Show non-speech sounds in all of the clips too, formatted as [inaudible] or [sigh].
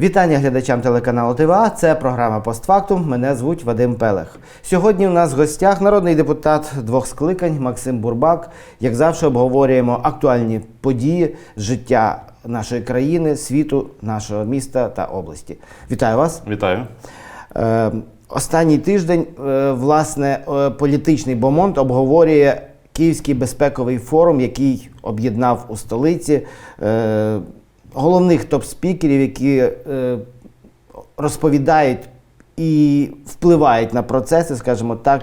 Вітання глядачам телеканалу ТВА. Це програма Постфактум. Мене звуть Вадим Пелех. Сьогодні у нас в гостях народний депутат двох скликань Максим Бурбак. Як завжди, обговорюємо актуальні події життя нашої країни, світу, нашого міста та області. Вітаю вас. Вітаю. Е, останній тиждень, е, власне, е, політичний бомонд обговорює Київський безпековий форум, який об'єднав у столиці е, головних топ-спікерів, які е, розповідають і впливають на процеси, скажімо так,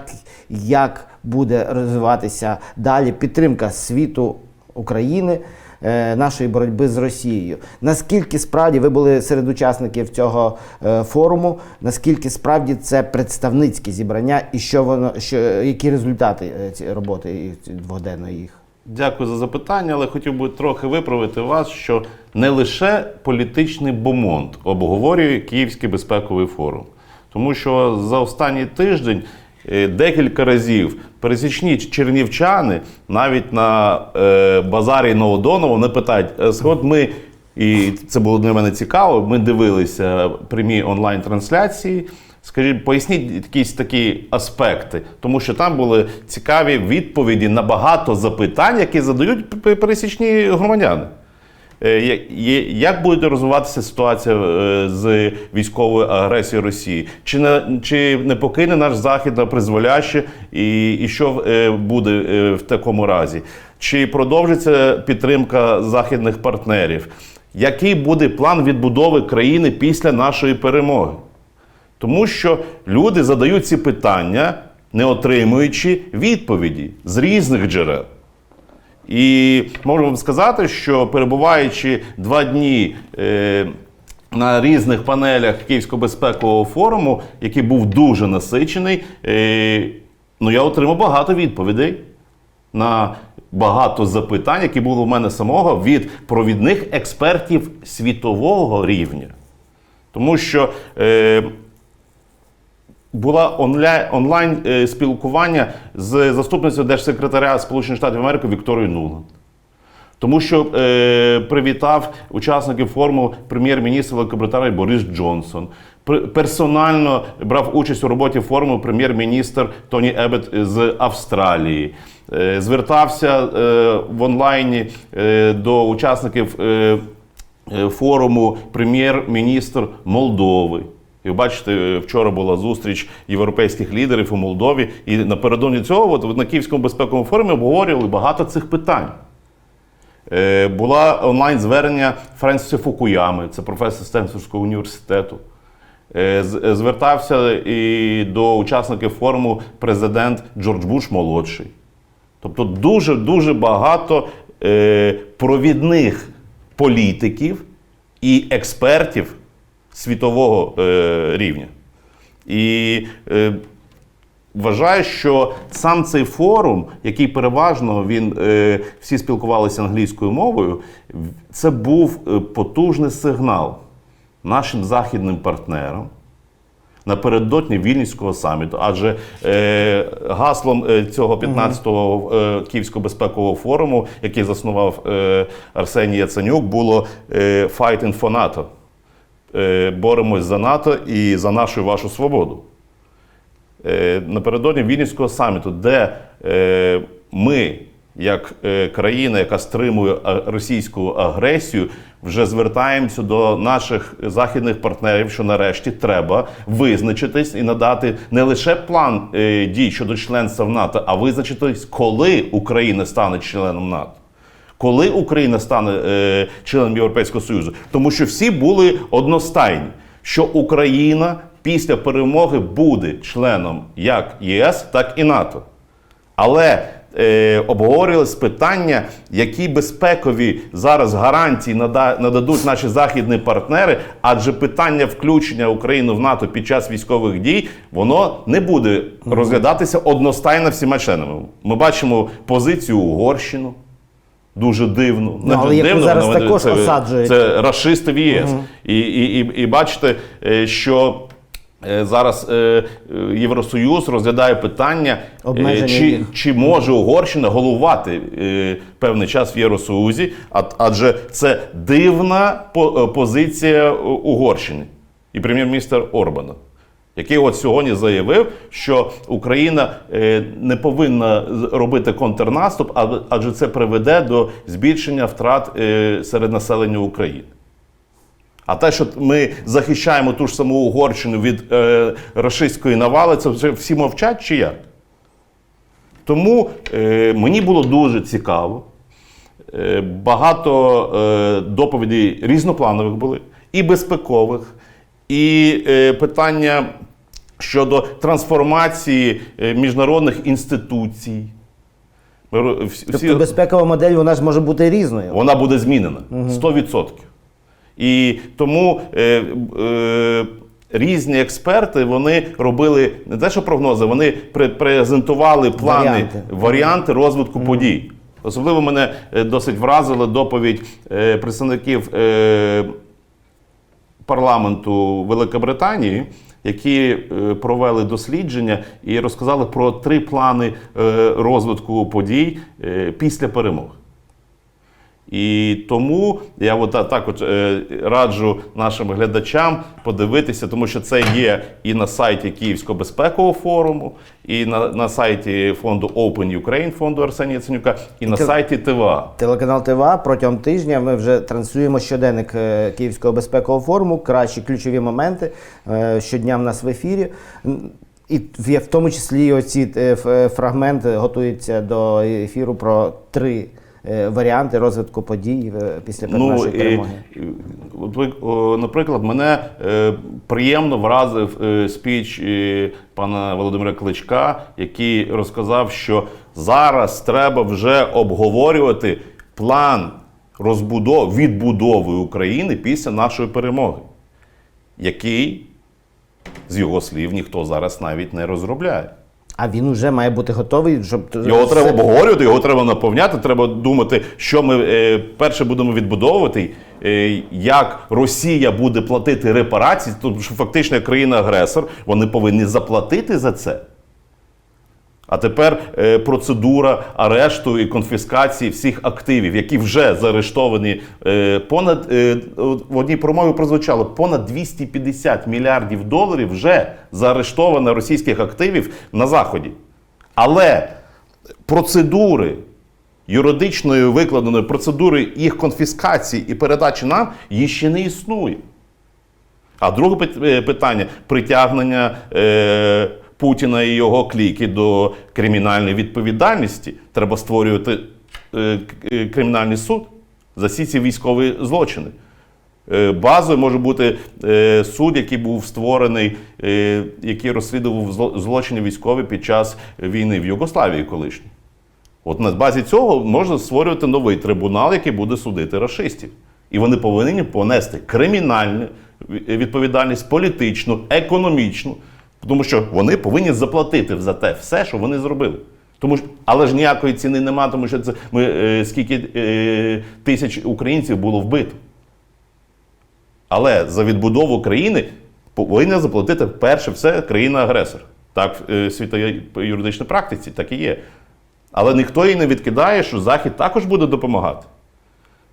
як буде розвиватися далі підтримка світу України. е, Нашої боротьби з Росією. Наскільки справді ви були серед учасників цього е, форуму? Наскільки справді це представницьке зібрання, і що воно, що які результати цієї роботи двогоденної їх? Дякую за запитання, але хотів би трохи виправити вас, що не лише політичний бомонд обговорює Київський безпековий форум. Тому що за останній тиждень е, декілька разів пересічні чернівчани навіть на е, базарі Новодонова не питають, «Е, от ми, і це було для мене цікаво, ми дивилися прямі онлайн-трансляції. Скажіть, поясніть якісь такі аспекти, тому що там були цікаві відповіді на багато запитань, які задають пересічні громадяни. Е, Як буде розвиватися ситуація е, з військовою агресією Росії? Чи не, чи не покине наш захід на призволяще, і, і що е, буде в такому разі? Чи продовжиться підтримка західних партнерів? Який буде план відбудови країни після нашої перемоги? Тому що люди задають ці питання, не отримуючи відповіді з різних джерел. І можу вам сказати, що перебуваючи два дні е, на різних панелях Київського безпекового форуму, який був дуже насичений, е, ну я отримав багато відповідей на багато запитань, які були у мене самого від провідних експертів світового рівня. Тому що е, була онлайн е, спілкування з заступницею держсекретаря Сполучених Штатів Америки Вікторією Нуланд. Тому що е, привітав учасників форуму прем'єр-міністр Великобританії Борис Джонсон. Персонально брав участь у роботі форуму прем'єр-міністр Тоні Ебет з Австралії. Е, звертався е, в онлайні е, до учасників е, е, форуму прем'єр-міністр Молдови. І бачите, е, вчора була зустріч європейських лідерів у Молдові, і напередодні цього от, на Київському безпековому форумі обговорювали багато цих питань. Е, Була онлайн-звернення Френсіса Фукуями, це професор Стенфордського університету. Е, е, Звертався і до учасників форуму президент Джордж Буш молодший. Тобто дуже дуже багато е, провідних політиків і експертів світового е, рівня. І е, вважаю, що сам цей форум, який переважно він е, всі спілкувалися англійською мовою, це був потужний сигнал нашим західним партнерам напередодні Вільнюського саміту. Адже е, гаслом цього 15-го е, Київського безпекового форуму, який заснував е, Арсеній Яценюк, було е, «Fighting for NATO». Е, боремось за НАТО і за нашу і вашу свободу. Е, напередодні Вільнюського саміту, де е, ми, як країна, яка стримує російську агресію, вже звертаємося до наших західних партнерів, що нарешті треба визначитись і надати не лише план дій щодо членства в НАТО, а визначитись, коли Україна стане членом НАТО. Коли Україна стане е, членом Європейського Союзу, тому що всі були одностайні, що Україна після перемоги буде членом як ЄС, так і НАТО. Але е, обговорювалось питання, які безпекові зараз гарантії нада- нададуть наші західні партнери, адже питання включення України в НАТО під час військових дій воно не буде розглядатися одностайно всіма членами. Ми бачимо позицію Угорщину. Дуже дивно. Ну, але яку зараз також це, осаджують. Це расисти в ЄС. І, і, і, і бачите, е, що е, зараз е, Євросоюз розглядає питання, Обмеження чи, чи може Угорщина головувати певний час в Євросоюзі, адже це дивна по- позиція Угорщини і прем'єр-міністр Орбана. Який от сьогодні заявив, що Україна е, не повинна робити контрнаступ, адже це приведе до збільшення втрат е, серед населення України. А те, що ми захищаємо ту ж саму Угорщину від е, рашистської навали, це вже всі мовчать чи як? Тому е, мені було дуже цікаво. Е, багато е, доповідей різнопланових були, і безпекових, і е, питання щодо трансформації е, міжнародних інституцій. Всі- Тобто безпекова модель вона ж може бути різною. вона буде змінена 100%. І тому е, е, різні експерти вони робили не те, що прогнози, вони пре- презентували плани, Варіанти. варіанти розвитку подій. Особливо мене е, досить вразила доповідь е, представників е, парламенту Великобританії, які е, провели дослідження і розказали про три плани е, розвитку подій е, після перемоги. І тому я от та- так от е, раджу нашим глядачам подивитися, тому що це є і на сайті Київського безпекового форуму, і на, на сайті фонду Open Ukraine, фонду Арсенія Яценюка, і на це- сайті ТВА. Телеканал ТВА протягом тижня ми вже транслюємо щоденник е, Київського безпекового форуму, кращі ключові моменти е, щодня в нас в ефірі. І в тому числі оці фрагменти готуються до ефіру про три варіанти розвитку подій е, після нашої і- перемоги. ви, наприклад, мене е, приємно вразив е, спіч е, пана Володимира Кличка, який розказав, що зараз треба вже обговорювати план розбудови відбудови України після нашої перемоги, який, з його слів, ніхто зараз навіть не розробляє. А він вже має бути готовий, щоб Його треба обговорювати, його треба наповняти. Треба думати, що ми е, перше будемо відбудовувати, е, як Росія буде платити репарації, тому що фактично країна-агресор, вони повинні заплатити за це. А тепер е, процедура арешту і конфіскації всіх активів, які вже заарештовані е, понад е, в одній промові прозвучало понад 250 мільярдів доларів вже заарештовано російських активів на заході. Але процедури юридичної викладеної процедури їх конфіскації і передачі нам її ще не існує. А друге питання притягнення е, Путіна і його кліки до кримінальної відповідальності. Треба створювати е, е, кримінальний суд за всі ці військові злочини. Е, Базою може бути суд, який був створений, який розслідував злочини військові під час війни в Югославії колишній. От на базі цього можна створювати новий трибунал, який буде судити расистів. І вони повинні понести кримінальну відповідальність, політичну, економічну, тому що вони повинні заплатити за те все, що вони зробили. Тому що, але ж ніякої ціни нема, тому що це ми е, скільки е, тисяч українців було вбито. Але за відбудову країни повинна заплатити перше все країна-агресор. Так в е, світовій юридичній практиці так і є. Але ніхто її не відкидає, що Захід також буде допомагати.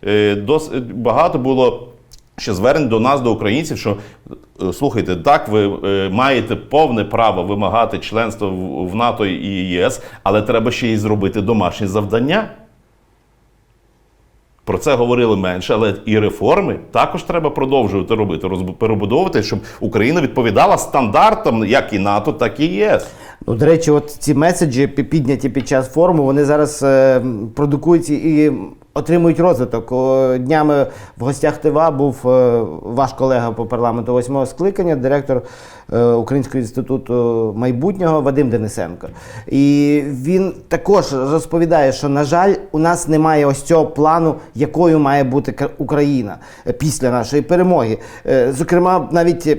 Е, Досить багато було ще звернень до нас, до українців, що е, слухайте, так, ви е, маєте повне право вимагати членства в НАТО і ЄС, але треба ще й зробити домашні завдання. Про це говорили менше, але і реформи також треба продовжувати робити, перебудовувати, щоб Україна відповідала стандартам як і НАТО, так і ЄС. Ну, до речі, от ці меседжі підняті під час форуму, вони зараз е, продукуються і отримують розвиток. Днями в гостях ТВА був е, ваш колега по парламенту восьмого скликання, директор е, Українського інституту майбутнього Вадим Денисенко. І він також розповідає, що, на жаль, у нас немає ось цього плану, якою має бути Україна е, після нашої перемоги. Зокрема, навіть.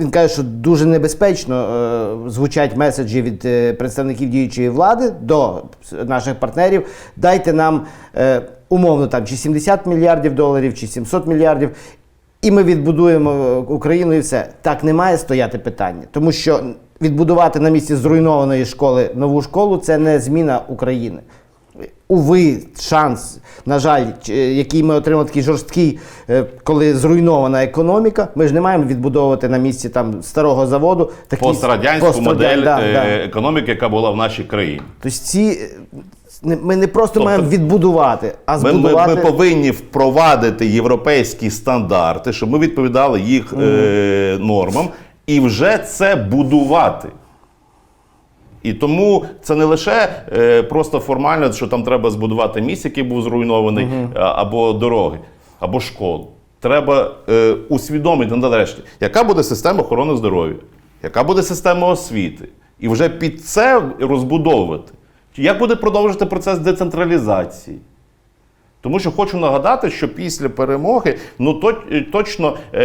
Він каже, що дуже небезпечно е, звучать меседжі від е, представників діючої влади до наших партнерів. Дайте нам е, умовно там чи 70 мільярдів доларів, чи 700 мільярдів. і ми відбудуємо Україну, і все. Так не має стояти питання. Тому що відбудувати на місці зруйнованої школи нову школу це не зміна України. Уви, шанс, на жаль, е, який ми отримали такий жорсткий, е, коли зруйнована економіка. Ми ж не маємо відбудовувати на місці там старого заводу такий Пострадянську пострадян- модель да, е, економіки, яка була в нашій країні. Тобто ці е, ми не просто Тобто маємо відбудувати, а Ми, ми, збудувати. ми повинні впровадити європейські стандарти, щоб ми відповідали їх е, нормам, і вже це будувати. І тому це не лише е, просто формально, що там треба збудувати міст, який був зруйнований, а- або дороги, або школу. Треба е, усвідомити нарешті, яка буде система охорони здоров'я, яка буде система освіти, і вже під це розбудовувати. Як буде продовжити процес децентралізації? Тому що хочу нагадати, що після перемоги ну то, точно е,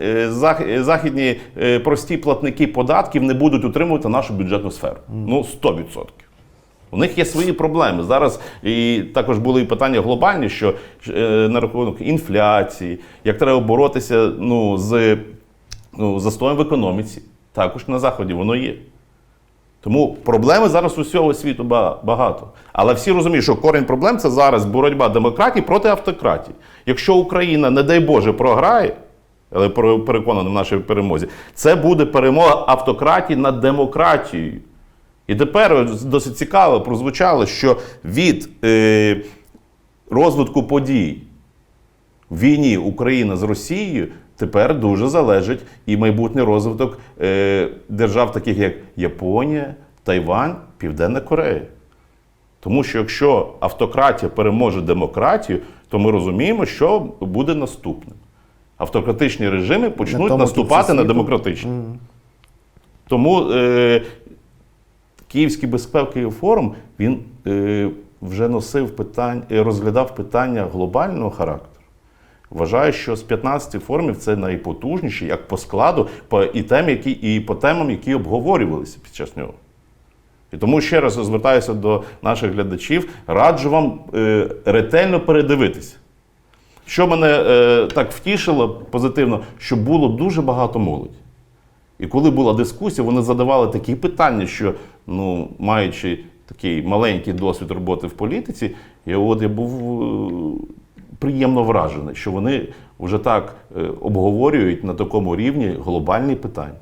е, е, західні е, прості платники податків не будуть утримувати нашу бюджетну сферу. Ну 100%. У них є свої проблеми. Зараз і також були і питання глобальні, що е, на рахунок інфляції, як треба боротися ну, з ну, застоєм в економіці. Також на Заході воно є. Тому проблеми зараз у всього світу багато. Але всі розуміють, що корінь проблем це зараз боротьба демократії проти автократії. Якщо Україна, не дай Боже, програє, але пере- переконаний в нашій перемозі, це буде перемога автократії над демократією. І тепер досить цікаво прозвучало, що від е, розвитку подій в війні Україна з Росією тепер дуже залежить і майбутній розвиток е, держав, таких як Японія, Тайвань, Південна Корея. Тому що якщо автократія переможе демократію, то ми розуміємо, що буде наступним. Автократичні режими почнуть тому наступати на демократичні. Тому е, Київський безпековий форум він е, вже носив питань, е, розглядав питання глобального характеру. Вважаю, що з 15 форумів це найпотужніші як по складу, по і тем, які, і по темам, які обговорювалися під час нього. І тому ще раз звертаюся до наших глядачів, раджу вам е, ретельно передивитися. Що мене е, так втішило позитивно, що було дуже багато молоді. І коли була дискусія, вони задавали такі питання, що, ну, маючи такий маленький досвід роботи в політиці, я, от, я був е, приємно вражений, що вони вже так е, обговорюють на такому рівні глобальні питання.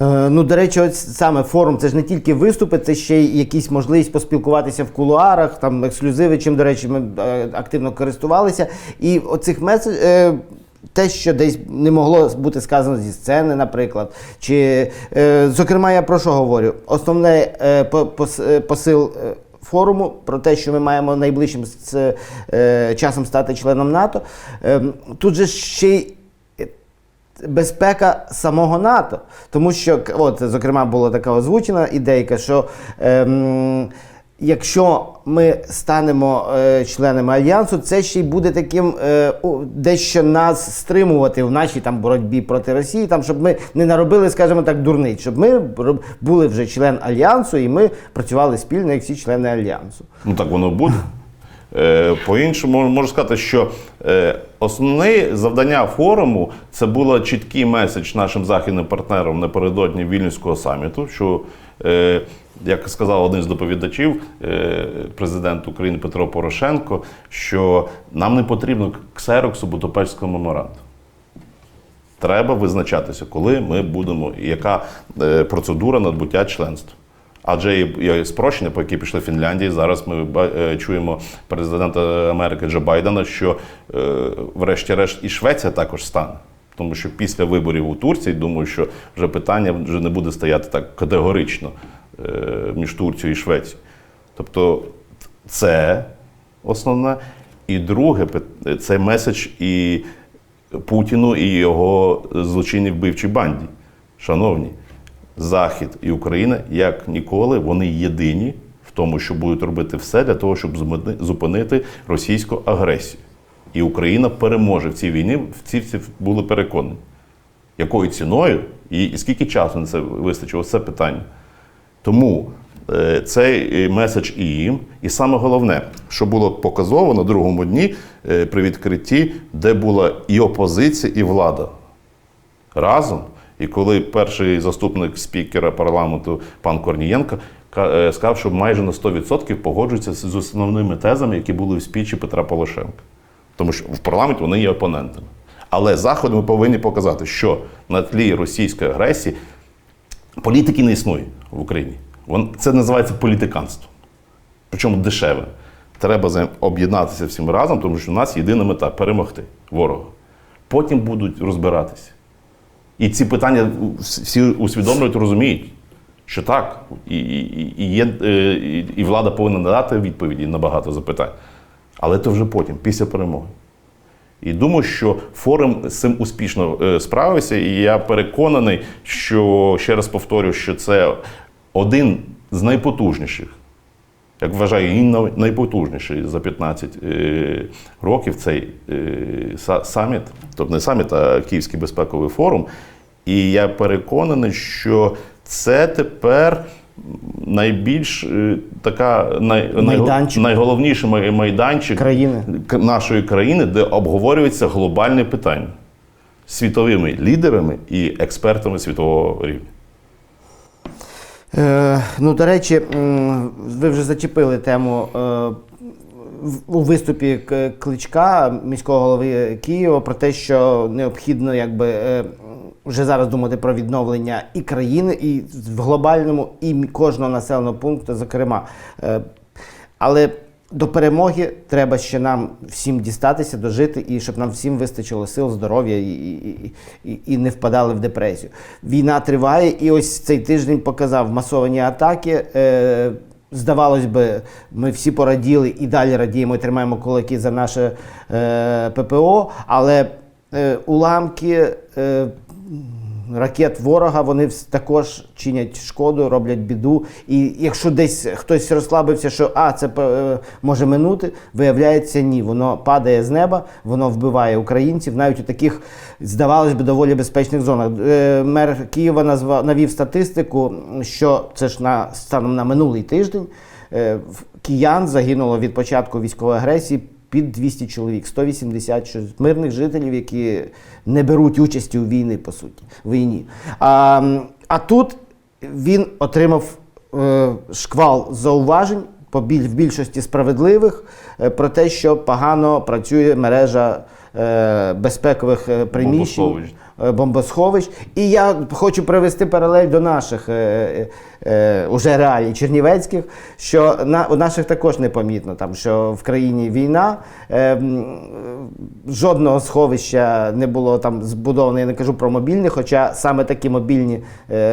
Е, Ну, до речі, ось саме форум це ж не тільки виступи, це ще й якісь можливість поспілкуватися в кулуарах, там ексклюзиви, чим, до речі, ми е, активно користувалися. І оцих меседж. Те, що десь не могло бути сказано зі сцени, наприклад. Чи, зокрема, я про що говорю? Основне е, по- пос- посил форуму про те, що ми маємо найближчим з, е, часом стати членом НАТО. Е, тут же ще й безпека самого НАТО. Тому що, от, зокрема, була така озвучена ідейка, що ем, якщо ми станемо е, членами альянсу, це ще й буде таким е, дещо нас стримувати в нашій там боротьбі проти Росії, там, щоб ми не наробили, скажімо так, дурниць, щоб ми були вже член альянсу і ми працювали спільно, як всі члени альянсу. Ну так воно буде. Е, По-іншому можу сказати, що е, основне завдання форуму це було чіткий меседж нашим західним партнерам напередодні Вільнюського саміту, що, як сказав один з доповідачів, е, президент України Петро Порошенко, що нам не потрібно ксероксу Будапештського меморандуму. Треба визначатися, коли ми будемо, і яка е, процедура надбуття членства. Адже є спрощення, по якій пішли Фінляндії. Зараз ми е, чуємо президента Америки Джо Байдена, що е, врешті-решт і Швеція також стане. Тому що після виборів у Турції, думаю, що вже питання вже не буде стояти так категорично е, між Турцією і Швецією. Тобто це основне. І друге, це меседж і Путіну і його злочинній вбивчій банді. Шановні, Захід і Україна, як ніколи, вони єдині в тому, що будуть робити все для того, щоб зупини- зупинити російську агресію. І Україна переможе в цій війні, в ці всі були переконані. Якою ціною і, скільки часу на це вистачило, це питання. Тому е, цей е, меседж і їм. І саме головне, що було показово на другому дні е, при відкритті, де була і опозиція, і влада разом. І коли перший заступник спікера парламенту пан Корнієнко сказав, що майже на 100% погоджується з основними тезами, які були в спічі Петра Порошенка. Тому що в парламенті вони є опонентами. Але заходи ми повинні показати, що на тлі російської агресії політики не існує в Україні. Це називається політиканство. Причому дешеве. Треба об'єднатися всім разом, тому що у нас єдина мета перемогти ворога. Потім будуть розбиратися. І ці питання всі усвідомлюють, розуміють, що так, і, і, і, є, е, і, і влада повинна надати відповіді на багато запитань. Але це вже потім, після перемоги. І думаю, що форум з цим успішно е, справився. І я переконаний, що ще раз повторю, що це один з найпотужніших, як вважаю, і найпотужніший за 15 е, років цей е, саміт, тобто не саміт, а Київський безпековий форум. І я переконаний, що це тепер найбільш е, така най, Майданчик. найголовніший майданчик країни. нашої країни, де обговорюються глобальні питання світовими лідерами і експертами світового рівня. Е, ну, до речі, ви вже зачепили тему е, у виступі Кличка, міського голови Києва, про те, що необхідно якби, вже зараз думати про відновлення і країни, і в глобальному, і кожного населеного пункту, зокрема. Е, але до перемоги треба ще нам всім дістатися, дожити, і щоб нам всім вистачило сил, здоров'я і, і, і, і не впадали в депресію. Війна триває, і ось цей тиждень показав масовані атаки. Е, здавалось би, ми всі пораділи і далі радіємо і тримаємо кулаки за наше е, ППО, але е, уламки. Е, ракет ворога вони також чинять шкоду, роблять біду. І якщо десь хтось розслабився, що а це е, може минути, виявляється, ні. Воно падає з неба, воно вбиває українців, навіть у таких, здавалось би, доволі безпечних зонах. Е, Мер Києва назвав навів статистику, що це ж на станом на минулий тиждень. е, Киян загинуло від початку військової агресії під 200 чоловік, 180 мирних жителів, які не беруть участі у війні, по суті, війні. А, а тут він отримав е, шквал зауважень в більшості справедливих е, про те, що погано працює мережа е, безпекових е, приміщень. Бомбосховищ. е, І я хочу привести паралель до наших е, е, уже реалій чернівецьких, що на, у наших також непомітно, там, що в країні війна, жодного сховища не було там збудовано, я не кажу про мобільні, хоча саме такі мобільні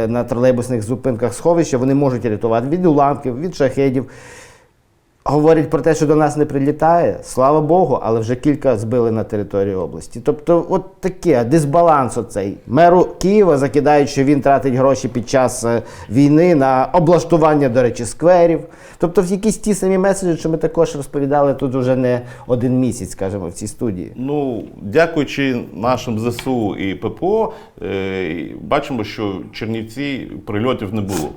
на тролейбусних зупинках сховища вони можуть рятувати від уламків, від шахедів. Говорять про те, що до нас не прилітає, слава Богу, але вже кілька збили на території області. Тобто, от таке дисбаланс оцей. Меру Києва закидають, що він тратить гроші під час е, війни на облаштування, до речі, скверів. Тобто, в якісь ті самі меседжі, що ми також розповідали тут уже не один місяць, скажімо, в цій студії. Ну, дякуючи нашим ЗСУ і ППО, е, бачимо, що Чернівці прильотів не було.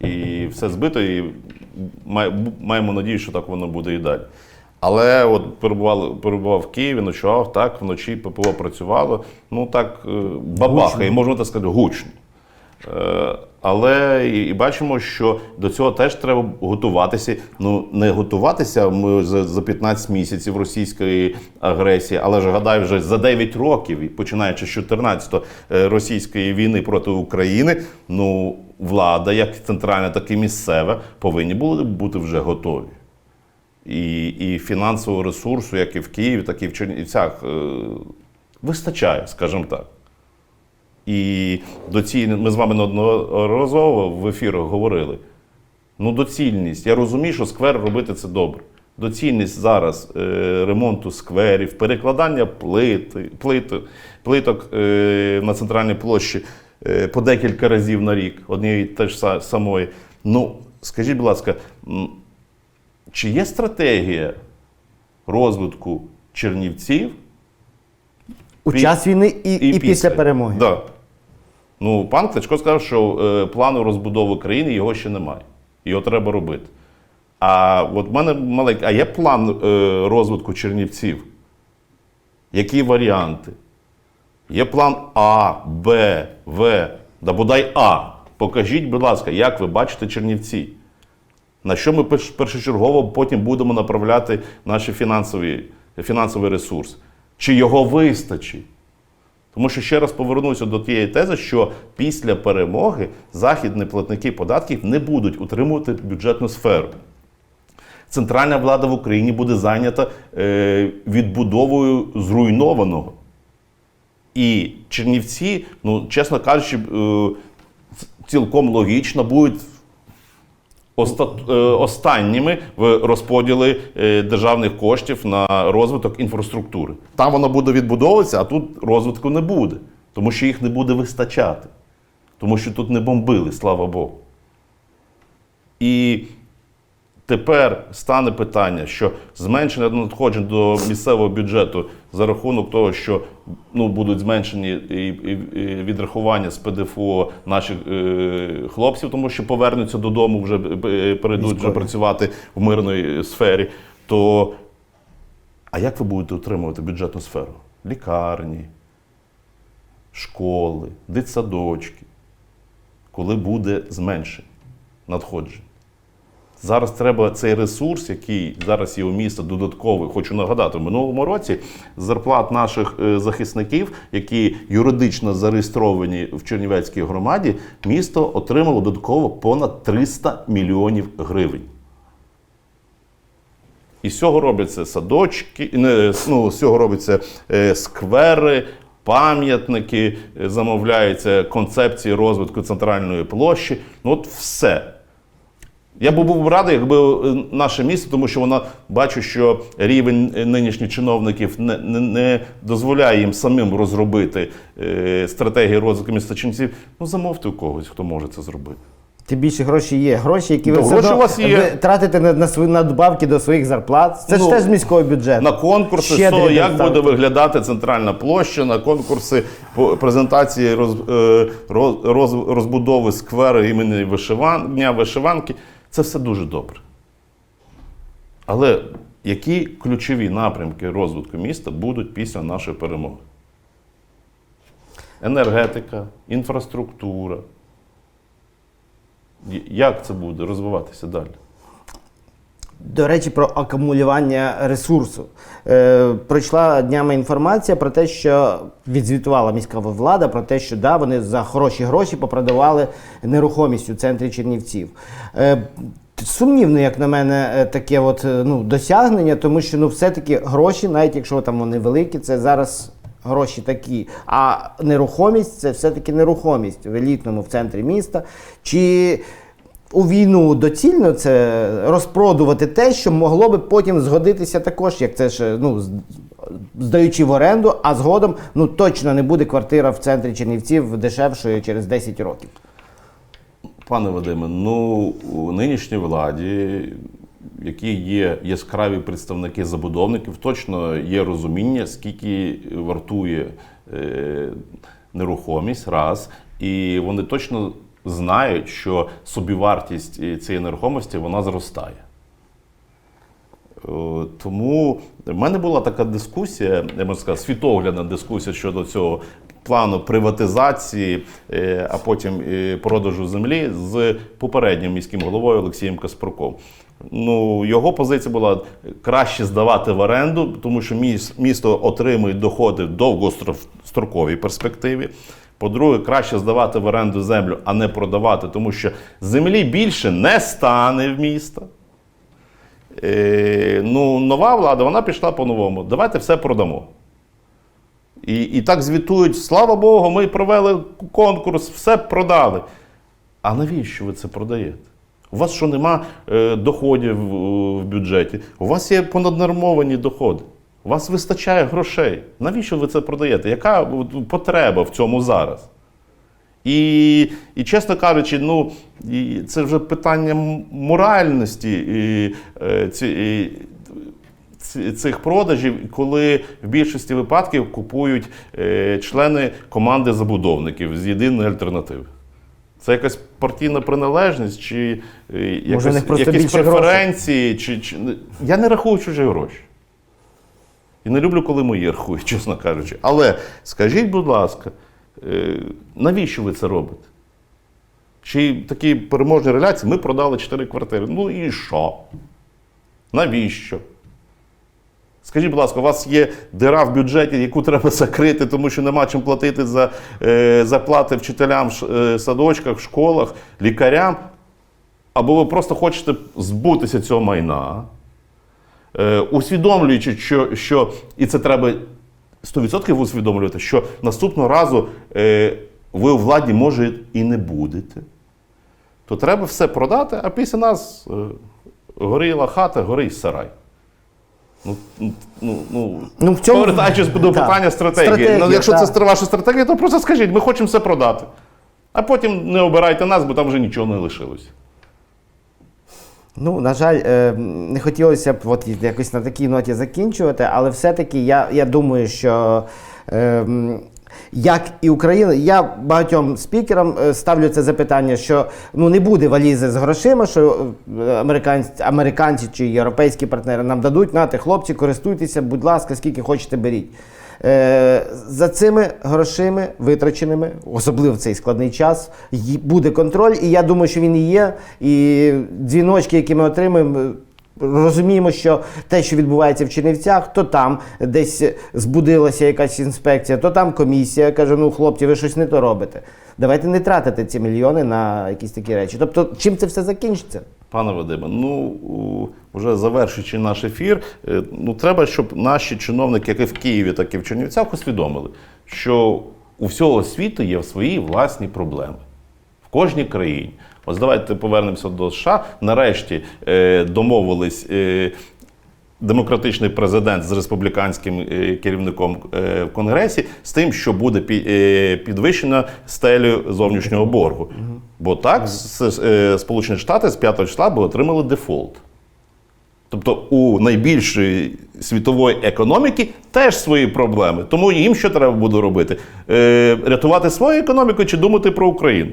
І все збито, і маємо надію, що так воно буде і далі. Але от перебували, перебував в Києві, ночував, так, вночі ППО працювало. Ну так, е, бабахає, можна так сказати, гучно. Е, Але і, і бачимо, що до цього теж треба готуватися. Ну не готуватися ми за, за 15 місяців російської агресії, але ж гадаю, вже за 9 років, і починаючи з 14-го е, російської війни проти України, ну влада, як центральна, так і місцева, повинні були бути вже готові. І, і фінансового ресурсу, як і в Києві, так і в Чернівцях, е, вистачає, скажімо так. І доцільність, ми з вами неодноразово в ефірах говорили. Ну, доцільність. Я розумію, що сквер робити це добре. Доцільність зараз е, ремонту скверів, перекладання плити, плити, плиток е, на центральній площі по декілька разів на рік, однієї теж са- самої. Ну, скажіть, будь ласка, чи є стратегія розвитку Чернівців У Пі- час війни і, і, після перемоги. Да. Ну, пан Кличко сказав, що е, плану розбудови країни його ще немає. Його треба робити. А от в мене маленький, а є план е, розвитку Чернівців? Які варіанти? Є план А, Б, В, да бодай А. Покажіть, будь ласка, як ви бачите Чернівці? На що ми першочергово потім будемо направляти наш фінансовий, фінансовий ресурс? Чи його вистачить? Тому що ще раз повернуся до тієї тези, що після перемоги західні платники податків не будуть утримувати бюджетну сферу. Центральна влада в Україні буде зайнята е, відбудовою зруйнованого. І Чернівці, ну, чесно кажучи, е, цілком логічно будуть е, останніми в розподілі е, державних коштів на розвиток інфраструктури. Там воно буде відбудовуватися, а тут розвитку не буде, тому що їх не буде вистачати. Тому що тут не бомбили, слава Богу. І тепер стане питання, що зменшення надходжень до місцевого бюджету за рахунок того, що ну, будуть зменшені і, і, і відрахування з ПДФО наших е, хлопців, тому що повернуться додому, вже е, перейдуть вже працювати в мирної сфері. То а як ви будете утримувати бюджетну сферу? Лікарні, школи, дитсадочки, коли буде зменшення надходжень. Зараз треба цей ресурс, який зараз є у міста додатковий. Хочу нагадати, в минулому році зарплат наших е, захисників, які юридично зареєстровані в Чернівецькій громаді, місто отримало додатково понад 300 мільйонів гривень. І з цього робляться садочки, ну, з цього робляться е, сквери, пам'ятники, е, замовляються концепції розвитку центральної площі. Ну, от все. Я би був радий, якби е, наше місто, тому що вона бачу, що рівень е, нинішніх чиновників не, не, не дозволяє їм самим розробити е, стратегії розвитку міста Чернівців. Ну, замовте у когось, хто може це зробити. Тим більше гроші є. Гроші, які ви, Ну, все гроші у вас є. ви тратите на, на свої надбавки до своїх зарплат. Це ж Ну, теж з міського бюджету. На конкурси, Щедрі що, як буде виглядати центральна площа, на конкурси по презентації роз, е, роз, роз, розбудови скверу імені вишиван, Дня вишиванки. Це все дуже добре. Але які ключові напрямки розвитку міста будуть після нашої перемоги? Енергетика, інфраструктура. Як це буде розвиватися далі? До речі, про акумулювання ресурсу. Е, пройшла днями інформація про те, що відзвітувала міська влада про те, що да, вони за хороші гроші попродавали нерухомість у центрі Чернівців. Е, Сумнівно, як на мене, е, таке от, е, ну, досягнення, тому що ну, все-таки гроші, навіть якщо там вони великі, це зараз гроші такі. А нерухомість це все-таки нерухомість в елітному в центрі міста. Чи у війну доцільно це розпродувати те, що могло би потім згодитися також, як це ж ну, здаючи в оренду, а згодом ну, точно не буде квартира в центрі Чернівців дешевшою через 10 років. Пане Вадиме, ну у нинішній владі, які є яскраві представники забудовників, точно є розуміння, скільки вартує е, нерухомість, раз, і вони точно знають, що собівартість е, цієї нерухомості вона зростає. Е, Тому в мене була така дискусія, я можу сказати, світоглядна дискусія щодо цього плану приватизації, е, а потім продажу землі з попереднім міським головою Олексієм Каспруком. Ну, його позиція була краще здавати в оренду, тому що місто отримує доходи в довгостроковій перспективі. По-друге, краще здавати в оренду землю, а не продавати, тому що землі більше не стане в міста. Е, ну, нова влада вона пішла по-новому. Давайте все продамо. І, і так звітують: слава Богу, ми провели конкурс, все продали. А навіщо ви це продаєте? У вас що нема е, доходів е, в бюджеті? У вас є понаднормовані доходи. У вас вистачає грошей. Навіщо ви це продаєте? Яка потреба в цьому зараз? І, і чесно кажучи, ну, і це вже питання моральності і, е, ці, і, ці- цих продажів, коли в більшості випадків купують е, члени команди забудовників з єдиної альтернативи. Це якась партійна приналежність, чи е, якось, них просто якісь преференції, чи, чи я не рахую чужі гроші. І не люблю, коли мої рахують, [laughs] чесно кажучи. Але скажіть, будь ласка, е, навіщо ви це робите? Чи такі переможні реляції? Ми продали 4 квартири. Ну і що? Навіщо? Скажіть, будь ласка, у вас є дира в бюджеті, яку треба закрити, тому що нема чим платити за е, зарплати вчителям в е, садочках, в школах, лікарям. Або ви просто хочете збутися цього майна, усвідомлюючи, що, що і це треба 100% усвідомлювати, що наступного разу е, ви у владі може і не будете, то треба все продати, а після нас е, горіла хата, горить сарай. Ну, ну, ну, ну, Ну, в цьому- повертаючись до питання стратегії. Стратегія, ну, якщо так. це ваша стратегія, то просто скажіть, ми хочемо все продати. А потім не обирайте нас, бо там вже нічого не лишилось. Ну, на жаль, е, не хотілося б от якось на такій ноті закінчувати, але все-таки я, я думаю, що. е, Як і Україна, я багатьом спікерам е, ставлю це запитання, що ну не буде валізи з грошима, що американці, американці чи європейські партнери нам дадуть, нате, хлопці, користуйтеся, будь ласка, скільки хочете беріть. Е, за цими грошима витраченими, особливо в цей складний час, буде контроль, і я думаю, що він і є. І дзвіночки, які ми отримуємо. Розуміємо, що те, що відбувається в Чернівцях, то там десь збудилася якась інспекція, то там комісія каже: ну хлопці, ви щось не то робите. Давайте не тратити ці мільйони на якісь такі речі. Тобто, чим це все закінчиться? Пане Вадиме, ну вже завершуючи наш ефір, е, ну треба, щоб наші чиновники, як і в Києві, так і в Чернівцях, усвідомили, що у всього світу є свої власні проблеми в кожній країні. Ось давайте повернемося до США. Нарешті е, домовились. Е, демократичний президент з республіканським е, керівником е, в Конгресі з тим, що буде е, підвищена стелю зовнішнього боргу. Бо так Сполучені Штати з 5 числа би отримали дефолт. Тобто у найбільшої світової економіки теж свої проблеми. Тому їм що треба буде робити? Рятувати свою економіку чи думати про Україну?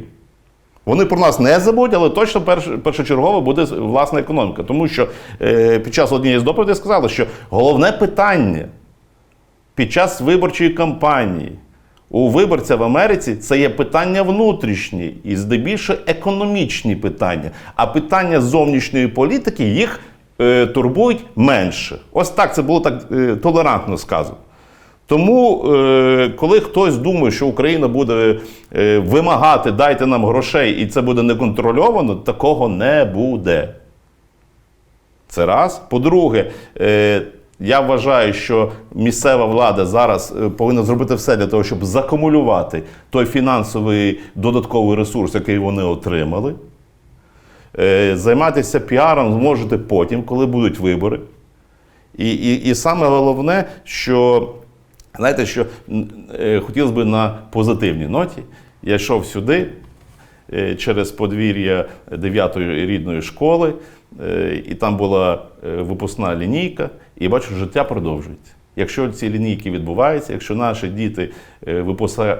Вони про нас не забудуть, але точно перш, першочергово буде власна економіка. Тому що е, під час однієї з доповідей сказали, що головне питання під час виборчої кампанії у виборця в Америці це є питання внутрішні і здебільшого економічні питання. А питання зовнішньої політики їх е, турбують менше. Ось так це було так е, толерантно сказано. Тому, е, коли хтось думає, що Україна буде е, вимагати, дайте нам грошей, і це буде неконтрольовано, такого не буде. Це раз. По-друге, е, я вважаю, що місцева влада зараз повинна зробити все для того, щоб закумулювати той фінансовий додатковий ресурс, який вони отримали. Займатися піаром зможете потім, коли будуть вибори. І, і, і саме головне, що знаєте, що е, хотілося б на позитивній ноті. Я йшов сюди е, через подвір'я 9-ї рідної школи, е, і там була випускна лінійка, і бачу, життя продовжується. Якщо ці лінійки відбуваються, якщо наші діти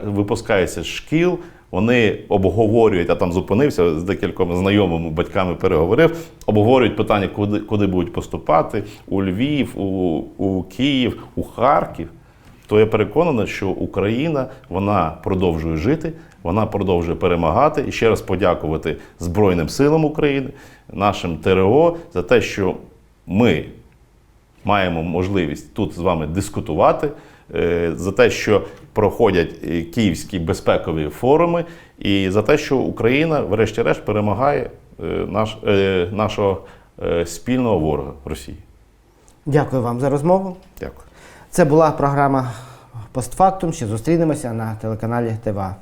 випускаються з шкіл, вони обговорюють, а там зупинився з декількома знайомими батьками переговорив, обговорюють питання, куди, куди будуть поступати у Львів, у, у Київ, у Харків. То я переконаний, що Україна вона продовжує жити, вона продовжує перемагати. І ще раз подякувати Збройним силам України, нашим ТРО за те, що ми маємо можливість тут з вами дискутувати, е, за те, що проходять е, київські безпекові форуми, і за те, що Україна, врешті-решт, перемагає е, наш, нашого спільного ворога Росії. Дякую вам за розмову. Дякую. Це була програма Постфактум. Ще зустрінемося на телеканалі ТВА.